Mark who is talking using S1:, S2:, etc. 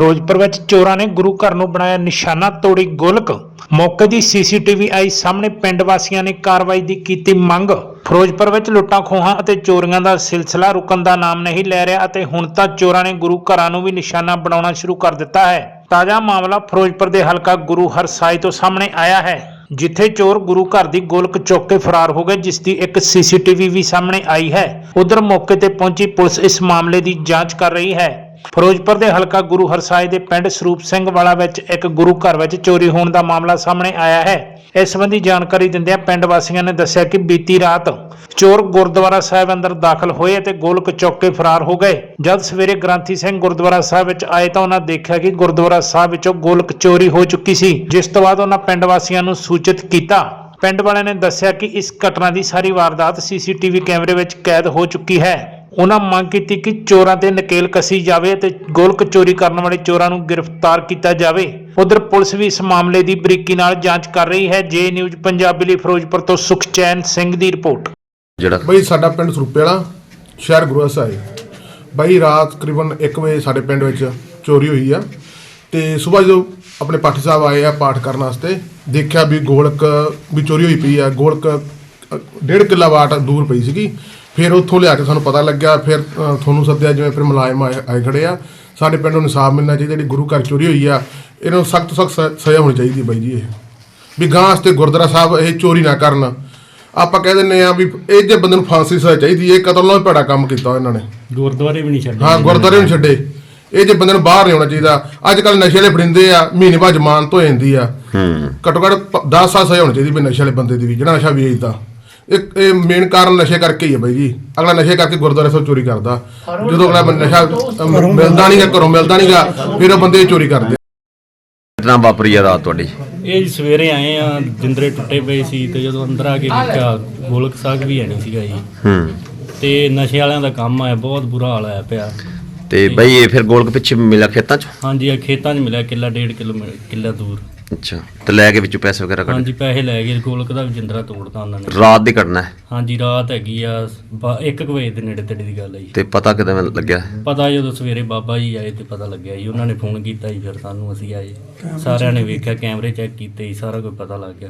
S1: ਫਿਰੋਜ਼ਪੁਰ ਵਿੱਚ ਚੋਰਾਂ ਨੇ ਗੁਰੂ ਘਰ ਨੂੰ ਬਣਾਇਆ ਨਿਸ਼ਾਨਾ ਤੋੜੀ ਗੋਲਕ। ਮੌਕੇ ਦੀ ਸੀਸੀਟੀਵੀ ਆਈ ਸਾਹਮਣੇ ਪਿੰਡ ਵਾਸੀਆਂ ਨੇ ਕਾਰਵਾਈ ਦੀ ਕੀਤੀ ਮੰਗ। ਫਿਰੋਜ਼ਪੁਰ ਵਿੱਚ ਲੁੱਟਾਂ ਖੋਹਾਂ ਅਤੇ ਚੋਰੀਆਂ ਦਾ ਸਿਲਸਿਲਾ ਰੁਕਣ ਦਾ ਨਾਮ ਨਹੀਂ ਲੈ ਰਿਹਾ ਅਤੇ ਹੁਣ ਤਾਂ ਚੋਰਾਂ ਨੇ ਗੁਰੂ ਘਰਾਂ ਨੂੰ ਵੀ ਨਿਸ਼ਾਨਾ ਬਣਾਉਣਾ ਸ਼ੁਰੂ ਕਰ ਦਿੱਤਾ ਹੈ। ਤਾਜ਼ਾ ਮਾਮਲਾ ਫਿਰੋਜ਼ਪੁਰ ਦੇ ਹਲਕਾ ਗੁਰੂ ਹਰਸਾਈ ਤੋਂ ਸਾਹਮਣੇ ਆਇਆ ਹੈ, ਜਿੱਥੇ ਚੋਰ ਗੁਰੂ ਘਰ ਦੀ ਗੋਲਕ ਚੁੱਕ ਕੇ ਫਰਾਰ ਹੋ ਗਏ, ਜਿਸ ਦੀ ਇੱਕ ਸੀਸੀਟੀਵੀ ਵੀ ਸਾਹਮਣੇ ਆਈ ਹੈ। ਉਧਰ ਮੌਕੇ ਤੇ ਪਹੁੰਚੀ ਪੁਲਿਸ ਇਸ ਮਾਮਲੇ ਦੀ ਜਾਂਚ ਕਰ ਰਹੀ ਹੈ। ਫਿਰੋਜ਼ਪੁਰ ਦੇ ਹਲਕਾ ਗੁਰੂ ਹਰਸਾਏ ਦੇ ਪਿੰਡ ਸਰੂਪ ਸਿੰਘ ਵਾਲਾ ਵਿੱਚ ਇੱਕ ਗੁਰੂ ਘਰ ਵਿੱਚ ਚੋਰੀ ਹੋਣ ਦਾ ਮਾਮਲਾ ਸਾਹਮਣੇ ਆਇਆ ਹੈ। ਇਸ ਸੰਬੰਧੀ ਜਾਣਕਾਰੀ ਦਿੰਦਿਆਂ ਪਿੰਡ ਵਾਸੀਆਂ ਨੇ ਦੱਸਿਆ ਕਿ ਬੀਤੀ ਰਾਤ ਚੋਰ ਗੁਰਦੁਆਰਾ ਸਾਹਿਬ ਅੰਦਰ ਦਾਖਲ ਹੋਏ ਅਤੇ ਗੋਲਕ ਚੁੱਕ ਕੇ ਫਰਾਰ ਹੋ ਗਏ। ਜਦ ਸਵੇਰੇ ਗ੍ਰੰਥੀ ਸਿੰਘ ਗੁਰਦੁਆਰਾ ਸਾਹਿਬ ਵਿੱਚ ਆਏ ਤਾਂ ਉਹਨਾਂ ਦੇਖਿਆ ਕਿ ਗੁਰਦੁਆਰਾ ਸਾਹਿਬ ਵਿੱਚੋਂ ਗੋਲਕ ਚੋਰੀ ਹੋ ਚੁੱਕੀ ਸੀ, ਜਿਸ ਤੋਂ ਬਾਅਦ ਉਹਨਾਂ ਪਿੰਡ ਵਾਸੀਆਂ ਨੂੰ ਸੂਚਿਤ ਕੀਤਾ। ਪਿੰਡ ਵਾਲਿਆਂ ਨੇ ਦੱਸਿਆ ਕਿ ਇਸ ਘਟਨਾ ਦੀ ਸਾਰੀ ਵਾਰਦਾਤ ਸੀਸੀਟੀਵੀ ਕੈਮਰੇ ਵਿੱਚ ਕੈਦ ਹੋ ਚੁੱਕੀ ਹੈ। ਉਹਨਾਂ ਮੰਗ ਕੀਤੀ ਕਿ ਚੋਰਾਂ ਤੇ ਨਕੇਲ ਕਸੀ ਜਾਵੇ ਅਤੇ ਗੋਲਕ ਚੋਰੀ ਕਰਨ ਵਾਲੇ ਚੋਰਾਂ ਨੂੰ ਗ੍ਰਿਫਤਾਰ ਕੀਤਾ ਜਾਵੇ। ਉਧਰ ਪੁਲਿਸ ਵੀ ਇਸ ਮਾਮਲੇ ਦੀ ਬਰੀਕੀ ਨਾਲ ਜਾਂਚ ਕਰ ਰਹੀ ਹੈ। ਜੇ ਨਿਊਜ਼ ਪੰਜਾਬੀ ਲਈ ਫਿਰੋਜ਼ਪੁਰ ਤੋਂ ਸੁਖਚੈਨ ਸਿੰਘ ਦੀ ਰਿਪੋਰਟ।
S2: ਜਿਹੜਾ
S3: ਬਈ ਸਾਡਾ ਪਿੰਡ ਸਰੂਪੇ ਵਾਲਾ ਸ਼ਹਿਰ ਗੁਰੂ ਸਾਹਿਬ ਬਈ ਰਾਤ ਤਕਰੀਬਨ 1 ਵਜੇ ਸਾਡੇ ਪਿੰਡ ਵਿੱਚ ਚੋਰੀ ਹੋਈ ਆ ਤੇ ਸਵੇਰ ਜਦੋਂ ਆਪਣੇ ਪਾਠੀ ਸਾਹਿਬ ਆਏ ਆ ਪਾਠ ਕਰਨ ਵਾਸਤੇ ਦੇਖਿਆ ਵੀ ਗੋਲਕ ਵੀ ਚੋਰੀ ਹੋਈ ਪਈ ਆ। ਗੋਲਕ ਡੇਢ ਕਿੱਲਾ ਵਾਟ ਦੂਰ ਪਈ ਸੀਗੀ। ਫਿਰ ਉੱਥੋਂ ਲਿਆ ਕੇ ਸਾਨੂੰ ਪਤਾ ਲੱਗਿਆ ਫਿਰ ਅ, ਤੁਹਾਨੂੰ ਸੱਦਿਆ ਜਿਵੇਂ ਫਿਰ ਮੁਲਾਜ਼ਮ ਆਏ ਆਏ ਖੜੇ ਆ। ਸਾਡੇ ਪਿੰਡ ਨੂੰ ਇਨਸਾਫ ਮਿਲਣਾ ਚਾਹੀਦਾ ਜਿਹੜੀ ਗੁਰੂ ਘਰ ਚੋਰੀ ਹੋਈ ਆ ਇਹਨਾਂ ਸਖਤ ਸਖਤ ਸਜ਼ਾ ਹੋਣੀ ਚਾਹੀਦੀ ਬਾਈ ਜੀ ਇਹ। ਵੀ ਗਾਂ ਵਾਸਤੇ ਗੁਰਦੁਆਰਾ ਸਾਹਿਬ ਇਹ ਚੋਰੀ ਨਾ ਕਰਨ। ਆਪਾਂ ਕਹਿ ਦਿੰਨੇ ਆ ਵੀ ਇਹ ਜੇ ਬੰਦੇ ਨੂੰ ਫਾਂਸੀ ਸਜ਼ਾ ਚਾਹੀਦੀ ਇਹ ਕਤਲ ਨਾਲ ਵੀ ਭੈੜਾ ਕੰਮ ਕੀਤਾ ਇਹਨਾਂ ਨੇ।
S4: ਗੁਰਦੁਆਰੇ ਵੀ ਨਹੀਂ ਛੱਡੇ।
S3: ਹਾਂ ਗੁਰਦੁਆਰੇ ਨੂੰ ਛੱਡੇ। ਇਹ ਜੇ ਬੰਦੇ ਨੂੰ ਬਾਹਰ ਨਹੀਂ ਆਉਣਾ ਚਾਹੀਦਾ ਅੱਜ ਕੱਲ ਨਸ਼ੇ ਵਾਲੇ ਫੜਿੰਦੇ ਆ ਮਹੀਨੇ ਬਾਅਦ ਜ਼ਮਾਨਤ ਹੋ ਜਾਂਦੀ ਆ।
S2: ਹੂੰ।
S3: ਘੱਟੋ ਘੱਟ 10 ਸਾਲ ਸਜ਼ਾ ਹੋਣੀ ਚਾਹੀਦੀ ਵੀ ਨਸ਼ੇ ਵਾਲੇ ਬੰਦੇ ਦੀ ਵੀ ਜਿਹੜਾ ਨਸ਼ਾ ਵੇਚਦਾ। ਇਹ ਇਹ ਮੇਨ ਕਾਰਨ ਨਸ਼ੇ ਕਰਕੇ ਹੀ ਹੈ ਬਾਈ ਜੀ। ਅਗਲਾ ਨਸ਼ੇ ਕਰਕੇ ਗੁਰਦੁਆਰੇ ਤੋਂ ਚੋਰੀ ਕਰਦਾ। ਜਦੋਂ ਅਗਲਾ ਬੰਦਾ ਨਸ਼ਾ ਮਿਲਦਾ ਨਹੀਂਗਾ ਘਰੋਂ ਮਿਲਦਾ ਨਹੀਂਗਾ ਫਿਰ ਉਹ ਬੰਦੇ ਚੋਰੀ ਕਰਦੇ।
S2: ਘਟਨਾ ਵਾਪਰੀ ਆ ਰਾਤ ਤੁਹਾਡੀ?
S4: ਇਹ ਜੀ ਸਵੇਰੇ ਆਏ ਆ ਜਿੰਦਰੇ ਟੁੱਟੇ ਪਏ ਸੀ ਤੇ ਜਦੋਂ ਅੰਦਰ ਆ ਕੇ ਦੇਖਿਆ ਗੋਲਕ ਸਾਗ ਵੀ ਹੈ ਨਹੀਂ ਸੀਗਾ ਜੀ।
S2: ਹੂੰ।
S4: ਤੇ ਨਸ਼ੇ ਵਾਲਿਆਂ ਦਾ ਕੰਮ ਆ ਬਹੁਤ ਬੁਰਾ ਹਾਲ ਆਇਆ ਪਿਆ।
S2: ਤੇ ਬਈ ਇਹ ਫਿਰ ਗੋਲਕ ਪਿੱਛੇ ਮਿਲਿਆ ਖੇਤਾਂ ਚ?
S4: ਹਾਂਜੀ ਆ ਖੇਤਾਂ 'ਚ ਮਿਲਿਆ ਕਿੱਲਾ ਡੇਢ ਕਿਲੋ ਕਿੱਲਾ ਦੂਰ।
S2: ਅੱਛਾ ਤੇ ਲੈ ਕੇ ਵਿੱਚੋਂ ਪੈਸੇ ਵਗੈਰਾ ਕੱਢ
S4: ਹਾਂਜੀ ਪੈਸੇ ਲੈ ਗਏ ਗੋਲਕ ਦਾ ਜਿੰਦਰਾ ਤੋੜਤਾ ਉਹਨਾਂ ਨੇ।
S2: ਰਾਤ ਦੀ ਘਟਨਾ ਹੈ?
S4: ਹਾਂਜੀ ਰਾਤ ਹੈਗੀ ਆ 1 ਵਜੇ ਦੇ ਨੇੜੇ ਤੇੜੇ ਦੀ ਗੱਲ ਹੈ ਜੀ।
S2: ਤੇ ਪਤਾ ਕਿਦਾਂ ਲੱਗਿਆ?
S4: ਪਤਾ ਜਦੋਂ ਸਵੇਰੇ ਬਾਬਾ ਜੀ ਆਏ ਤੇ ਪਤਾ ਲੱਗਿਆ ਜੀ ਉਹਨਾਂ ਨੇ ਫੋਨ ਕੀਤਾ ਜੀ ਫਿਰ ਸਾਨੂੰ ਅਸੀਂ ਆਏ। ਸਾਰਿਆਂ ਨੇ ਵੇਖਿਆ ਕੈਮਰੇ ਚੈੱਕ ਕੀਤੇ ਜੀ ਸਾਰਾ ਕੁਝ ਪਤਾ ਲੱਗ ਗਿਆ।